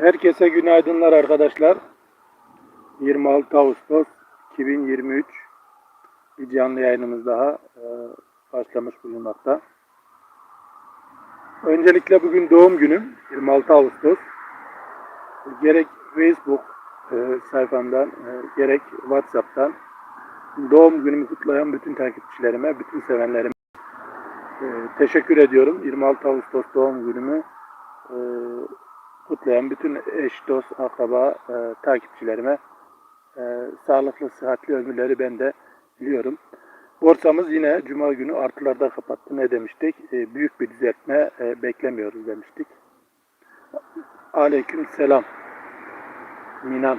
Herkese günaydınlar arkadaşlar. 26 Ağustos 2023 bir canlı yayınımız daha e, başlamış bulunmakta. Öncelikle bugün doğum günüm 26 Ağustos. Gerek Facebook e, sayfamdan e, gerek WhatsApp'tan doğum günümü kutlayan bütün takipçilerime, bütün sevenlerime teşekkür ediyorum. 26 Ağustos doğum günümü kutlayan bütün eş, dost, akraba, e, takipçilerime e, sağlıklı, sıhhatli ömürleri ben de diliyorum. Borsamız yine Cuma günü artılarda kapattı. Ne demiştik? E, büyük bir düzeltme e, beklemiyoruz demiştik. Aleyküm selam. Minan.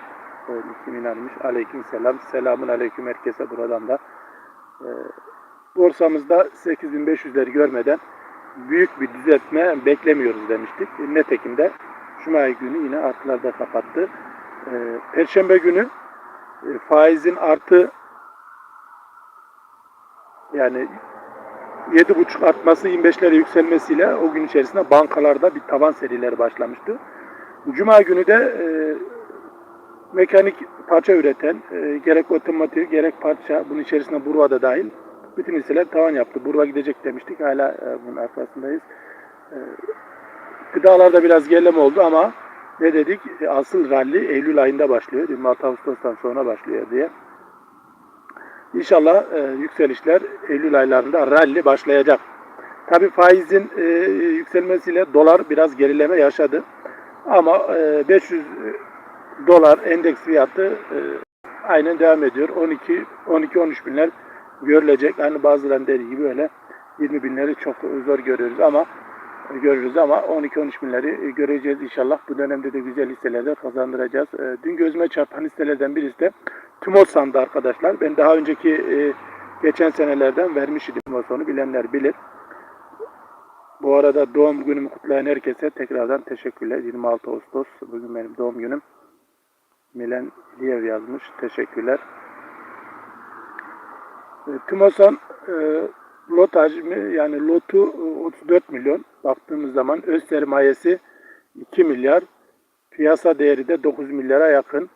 İki Minan'mış. Aleyküm selam. Selamun aleyküm herkese buradan da. E, borsamızda 8500'leri görmeden büyük bir düzeltme beklemiyoruz demiştik. Netekim de Cuma günü yine artılarda kapattı. Ee, Perşembe günü e, faizin artı yani 7,5 artması 25'lere yükselmesiyle o gün içerisinde bankalarda bir tavan serileri başlamıştı. Cuma günü de e, mekanik parça üreten e, gerek otomotiv gerek parça bunun içerisinde Burva da dahil bütün hisseler tavan yaptı. Burva gidecek demiştik. Hala e, bunun arkasındayız. E, gıdalarda biraz gerileme oldu ama ne dedik? E, asıl rally Eylül ayında başlıyor. 26 Ağustos'tan sonra başlıyor diye. İnşallah e, yükselişler Eylül aylarında rally başlayacak. Tabi faizin e, yükselmesiyle dolar biraz gerileme yaşadı. Ama e, 500 dolar endeks fiyatı e, aynen devam ediyor. 12 12-13 binler görülecek. Hani bazılarının dediği gibi öyle 20 binleri çok zor görüyoruz ama görürüz ama 12-13 binleri göreceğiz inşallah. Bu dönemde de güzel hisselerde kazandıracağız. E, Dün gözüme çarpan hisselerden birisi de Tümosan'dı arkadaşlar. Ben daha önceki e, geçen senelerden vermiştim Tümoson'u bilenler bilir. Bu arada doğum günümü kutlayan herkese tekrardan teşekkürler. 26 Ağustos bugün benim doğum günüm. Milen Liyev yazmış. Teşekkürler. E, Tümosan e, lot hacmi yani lotu e, 34 milyon. Baktığımız zaman öz sermayesi 2 milyar. Piyasa değeri de 9 milyara yakın.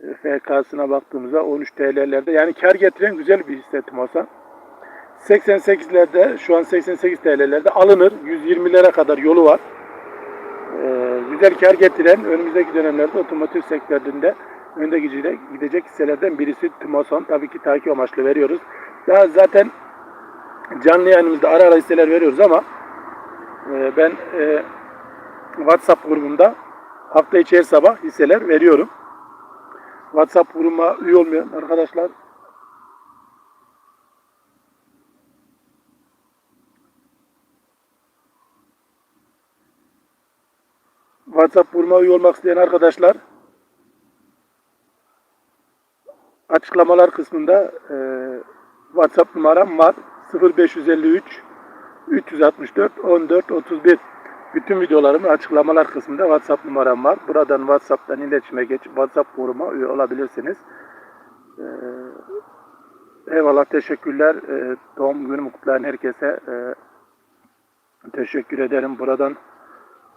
E, FK'sına baktığımızda 13 TL'lerde. Yani kar getiren güzel bir hisse Tümosan. 88'lerde şu an 88 TL'lerde alınır. 120'lere kadar yolu var. Ee, güzel kar getiren önümüzdeki dönemlerde otomotiv sektöründe önde gidecek, hisselerden birisi Tümoson. Tabii ki takip amaçlı veriyoruz. Daha zaten canlı yayınımızda ara ara hisseler veriyoruz ama e, ben e, WhatsApp grubunda hafta içi her sabah hisseler veriyorum. WhatsApp grubuma üye olmayan arkadaşlar WhatsApp grubuma üye olmak isteyen arkadaşlar açıklamalar kısmında e, WhatsApp numaram var. 0553 364 14 31 bütün videolarımın açıklamalar kısmında WhatsApp numaram var. Buradan WhatsApp'tan iletişime geçip WhatsApp grubuma üye olabilirsiniz. Ee, eyvallah teşekkürler. Ee, doğum günümü kutlayan herkese e, teşekkür ederim. Buradan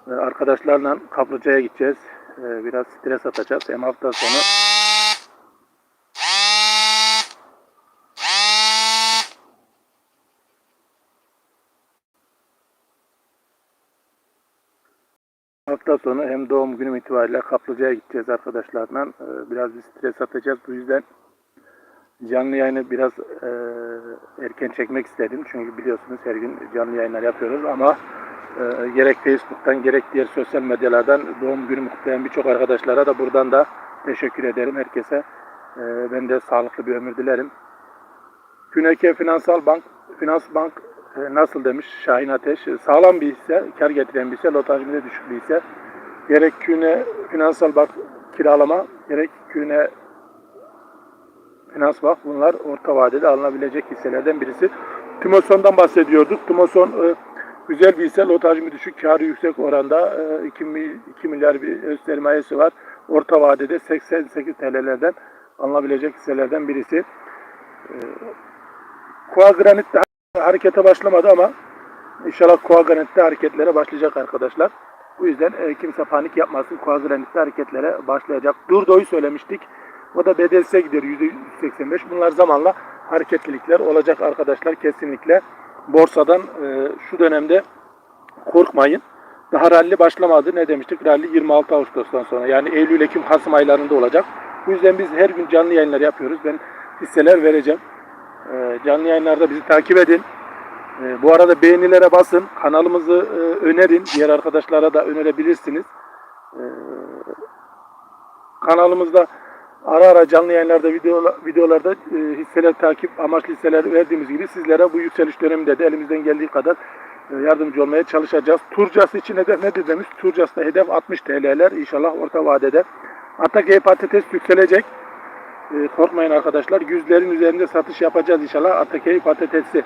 e, arkadaşlarla Kaplıca'ya gideceğiz. E, biraz stres atacağız. Hem hafta sonu Hafta sonu hem doğum günüm itibariyle Kaplıca'ya gideceğiz arkadaşlarla. Ee, Biraz bir stres atacağız. Bu yüzden canlı yayını biraz e, erken çekmek istedim. Çünkü biliyorsunuz her gün canlı yayınlar yapıyoruz ama e, gerek Facebook'tan gerek diğer sosyal medyalardan doğum günümü kutlayan birçok arkadaşlara da buradan da teşekkür ederim herkese. E, ben de sağlıklı bir ömür dilerim. Küneke Finansal Bank, Finans Bank e, nasıl demiş Şahin Ateş? E, Sağlam bir hisse, kar getiren bir hisse, lot hacminde düşük bir hisse. Gerek Küne Finansal Bank kiralama, gerek Küne Finans Bank bunlar orta vadede alınabilecek hisselerden birisi. Tümoson'dan bahsediyorduk. Tümoson e, güzel bir hisse, lot hacmi düşük, karı yüksek oranda e, 2, mil- 2 milyar bir öz sermayesi var. Orta vadede 88 TL'lerden alınabilecek hisselerden birisi. Koa Granit de harekete başlamadı ama inşallah Koa Granit de hareketlere başlayacak arkadaşlar. Bu yüzden e, kimse panik yapmasın. Koazilenlikli hareketlere başlayacak. Durdo'yu söylemiştik. O da BDS'e gidiyor %185. Bunlar zamanla hareketlilikler olacak arkadaşlar kesinlikle. Borsadan e, şu dönemde korkmayın. Daha ralli başlamadı. Ne demiştik? Ralli 26 Ağustos'tan sonra. Yani Eylül, Ekim, Kasım aylarında olacak. Bu yüzden biz her gün canlı yayınlar yapıyoruz. Ben hisseler vereceğim. Ee, canlı yayınlarda bizi takip edin. Ee, bu arada beğenilere basın. Kanalımızı e, önerin. Diğer arkadaşlara da önerebilirsiniz. Ee, kanalımızda ara ara canlı yayınlarda video, videolarda e, hisseler takip amaçlı hisseler verdiğimiz gibi sizlere bu yükseliş döneminde de elimizden geldiği kadar e, yardımcı olmaya çalışacağız. Turcas için hedef nedir demiş. Turcas'ta hedef 60 TL'ler inşallah orta vadede. Atakey patates yükselecek. Korkmayın arkadaşlar. Yüzlerin üzerinde satış yapacağız inşallah Atakey patatesi.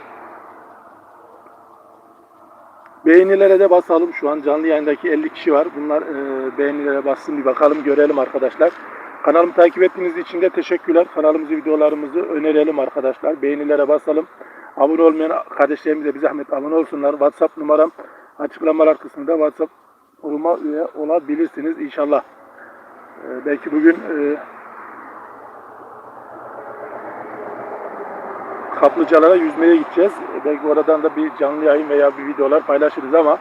Beğenilere de basalım. Şu an canlı yayındaki 50 kişi var. Bunlar e, beğenilere bassın bir bakalım görelim arkadaşlar. Kanalımı takip ettiğiniz için de teşekkürler. Kanalımızı, videolarımızı önerelim arkadaşlar. Beğenilere basalım. Abone olmayan kardeşlerimiz de bir zahmet abone olsunlar. WhatsApp numaram açıklamalar kısmında WhatsApp grubuma üye olabilirsiniz inşallah. Ee, belki bugün e, kaplıcalara yüzmeye gideceğiz. E, Belki oradan da bir canlı yayın veya bir videolar paylaşırız ama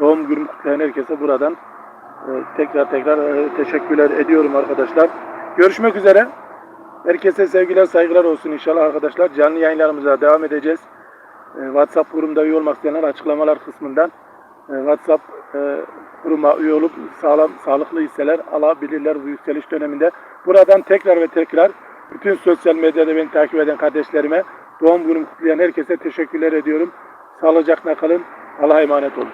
doğum günüm kutlayan herkese buradan e, tekrar tekrar e, teşekkürler ediyorum arkadaşlar. Görüşmek üzere. Herkese sevgiler saygılar olsun inşallah arkadaşlar. Canlı yayınlarımıza devam edeceğiz. WhatsApp grubunda üye olmak isteyenler açıklamalar kısmından WhatsApp grubuma üye olup sağlam sağlıklı hisseler alabilirler bu yükseliş döneminde. Buradan tekrar ve tekrar bütün sosyal medyada beni takip eden kardeşlerime doğum günüm kutlayan herkese teşekkürler ediyorum. Sağlıcakla kalın. Allah'a emanet olun.